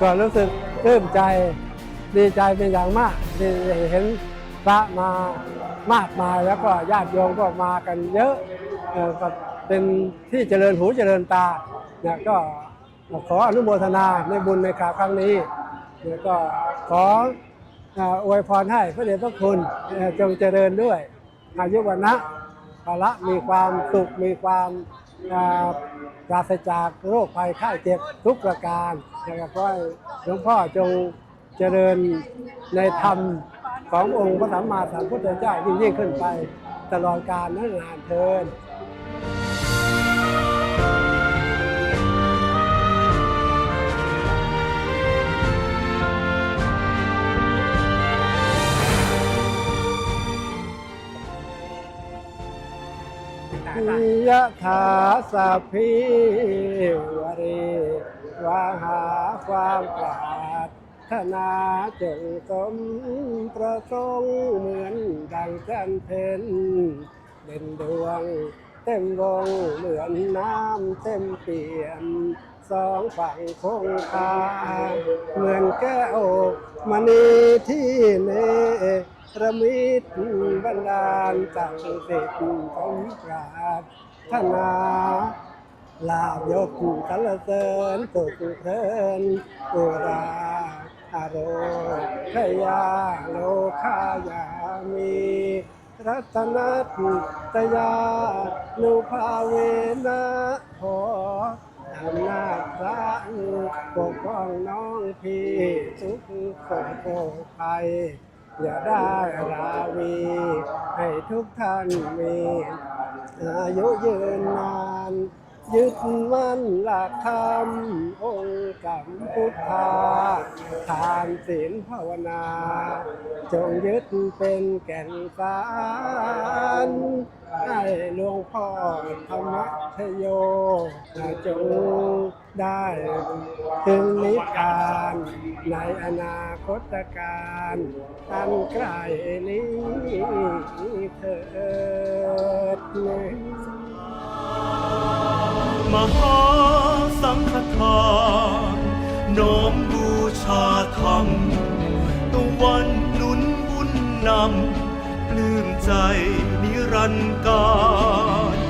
ก็รู้สึกปลื้มใจดีใจเป็นอย่างมากที่เห็นพระมามากมายแล้วก็ญาติโยมก็มากันเยอะก็เป็นที่เจริญหูเจริญตาเนี่ยก็ขออนุโมทนาในบุญในคราวครั้งนี้แล้วก็ขออวยพรให้พระเดชพระคุณจงเจริญด้วยอายุวันนะภาระมีความสุขมีความ ปราศจากโรคภัยไข้เจ็บทุกประการนะครับก็หลวงพ่อจงเจริญในธรรมขององค์พระสัมมาสัมพุทธเจ้ายิ่งยิ่งขึ้นไปตลอดกาลนั้นนานเทิน ยะถาสัพพิวเรวาหาความปรารถนาจงสมประสงค์เหมือนดังจันเพนเด่นดวงเต็มวงเหมือนน้ำเต็มเปี่ยมสองฝั่งคงคาเหมือนแก้วมณีที่เน ระมิดบันดาลจังสิทธิ์สมปรารถนาลาบยศสรรเสริญสุขเพลินอุราอารมณ์ขยาโลคายามีรัตนัตยานุภาเวนะขออำนาจพระปกป้องน้องพี่ทุกคนโปรดภัย อย่าได้ราวี ให้ทุกท่านมีอายุยืนนาน ยึดมั่นหลักธรรมองค์กัมพุทธาทานศีลภาวนา จงยึดเป็นแก่นสาร พ่อธรรมชโยจงได้ถึงนิพพานในอนาคตการอันไกลนี้เถิดมหาสังฆทานน้อมบูชาธรรมตะวันนุนบุญนำ ลืมใจนิรันดร์การ